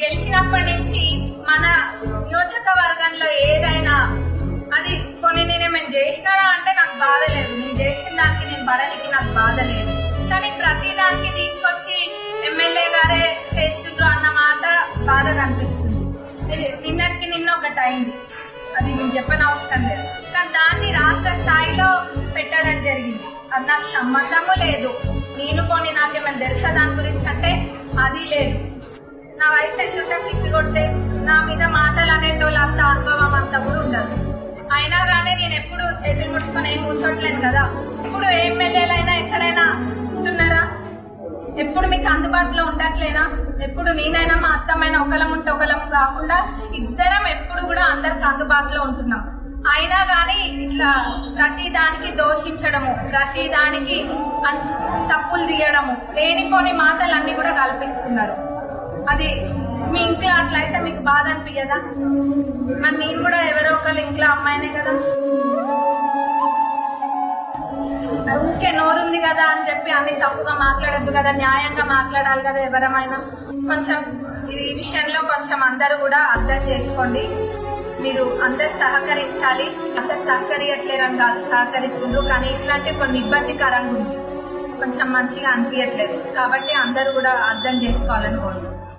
గెలిచినప్పటి నుంచి మన నియోజకవర్గంలో ఏదైనా అది కొన్ని నేను ఏమైనా చేసినారా అంటే నాకు బాధ లేదు. నేను చేసిన దానికి నేను పడలికి నాకు బాధ లేదు. కానీ ప్రతి దానికి తీసుకొచ్చి ఎమ్మెల్యే గారే చేస్తుండ్రు అన్న మాట బాధ కనిపిస్తుంది. నిన్నటికి నిన్న ఒకటి అయింది అది నేను చెప్పని అవసరం లేదు. కానీ దాన్ని రాష్ట్ర స్థాయిలో పెట్టడం జరిగింది. అది నాకు సంబంధము లేదు. నేను పోనీ నాకేమైనా తెలుసా దాని గురించి అంటే అది లేదు. నా వయసు ఎంత తిప్పి కొడితే నా మీద మాటలు అనేటోళ్ళు అంత అనుభవం అంత కూడా ఉండదు. అయినా కానీ నేను ఎప్పుడు చేతులు ముట్టుకొని ఏం కూర్చోట్లేను కదా. ఇప్పుడు ఎమ్మెల్యేలైనా ఎక్కడైనా ఉంటున్నారా? ఎప్పుడు మీకు అందుబాటులో ఉండట్లేనా ఎప్పుడు నేనైనా మా అత్తమైన ఒకలం ఉంటే ఒకలం కాకుండా ఇద్దరం ఎప్పుడు కూడా అందరికి అందుబాటులో ఉంటున్నాం. అయినా కానీ ఇట్లా ప్రతి దానికి దోషించడము ప్రతి దానికి తప్పులు తీయడము లేనిపోని మాటలన్నీ కూడా కల్పిస్తున్నారు. అది మీ ఇంట్లో అట్లయితే మీకు బాధ అనిపించదా మరి నేను కూడా ఎవరో ఒకళ్ళు ఇంట్లో అమ్మాయినే కదా. ఊకే నోరుంది కదా అని చెప్పి అన్ని తప్పుగా మాట్లాడద్దు కదా న్యాయంగా మాట్లాడాలి కదా ఎవరమైనా. కొంచెం ఇది ఈ విషయంలో కొంచెం అందరూ కూడా అర్థం చేసుకోండి. మీరు అందరు సహకరించాలి. అందరు సహకరియట్లేరని కాదు సహకరిస్తుండ్రు. కానీ ఇట్లాంటి కొన్ని ఇబ్బందికరంగా ఉంది. కొంచెం మంచిగా అనిపించట్లేదు కాబట్టి అందరూ కూడా అర్థం చేసుకోవాలని కోరుకుంటున్నాను.